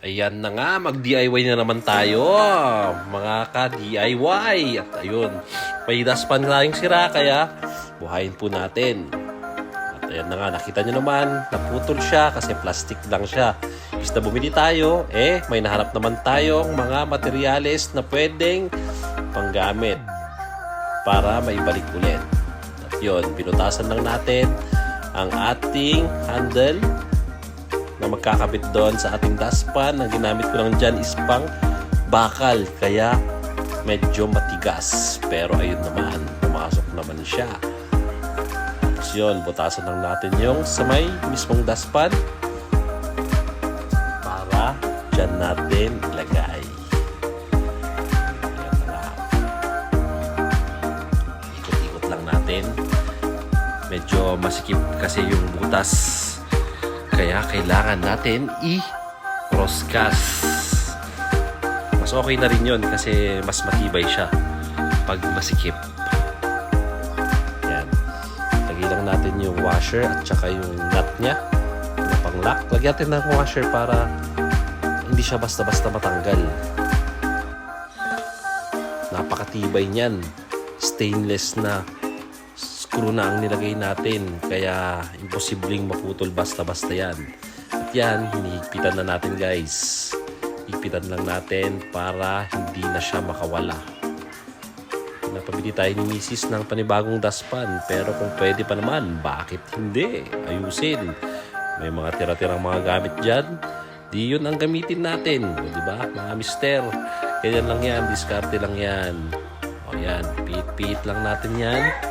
Ayan na nga, mag-DIY na naman tayo, mga ka-DIY. At ayun, may daspan na yung sira, kaya buhayin po natin. At ayan na nga, nakita nyo naman, naputol siya kasi plastic lang siya. Is na bumili tayo, eh, may nahanap naman tayong mga materyales na pwedeng panggamit para maibalik ulit. At yun, pinutasan lang natin ang ating handle na magkakabit doon sa ating dustpan. Ang ginamit ko lang dyan is pang bakal. Kaya medyo matigas. Pero ayun naman, pumasok naman siya. Tapos yun, butasan lang natin yung sa may mismong dustpan para dyan natin ilagay. Ikot-ikot lang natin. Medyo masikip kasi yung butas kaya kailangan natin i-crosscast. Mas okay na rin yun kasi mas matibay siya pag masikip. Yan. Lagay lang natin yung washer at saka yung nut niya. Yung pang-lock. Lagyan natin ng washer para hindi siya basta-basta matanggal. Napakatibay niyan. Stainless na screw na ang nilagay natin. Kaya imposibleng maputol basta-basta yan. At yan, hinihigpitan na natin guys. Higpitan lang natin para hindi na siya makawala. Napabili tayo ni Mrs. ng panibagong daspan. Pero kung pwede pa naman, bakit hindi? Ayusin. May mga tira-tirang mga gamit dyan. Di yun ang gamitin natin. O, di ba? Mga mister. Ganyan lang yan. Diskarte lang yan. O yan. Pit-pit lang natin yan.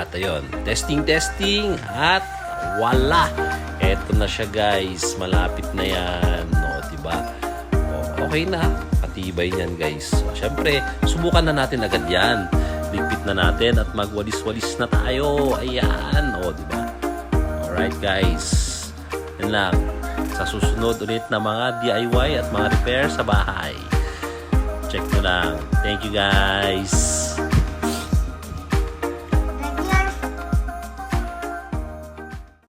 At ayun, testing, testing, at wala. Eto na siya guys, malapit na yan. O, diba? O, okay na, patibay niyan guys. O, syempre, subukan na natin agad yan. Ligpit na natin at magwalis-walis na tayo. Ayan, o, diba? Alright guys, yan lang. Sa susunod ulit na mga DIY at mga repair sa bahay. Check nyo lang. Thank you guys.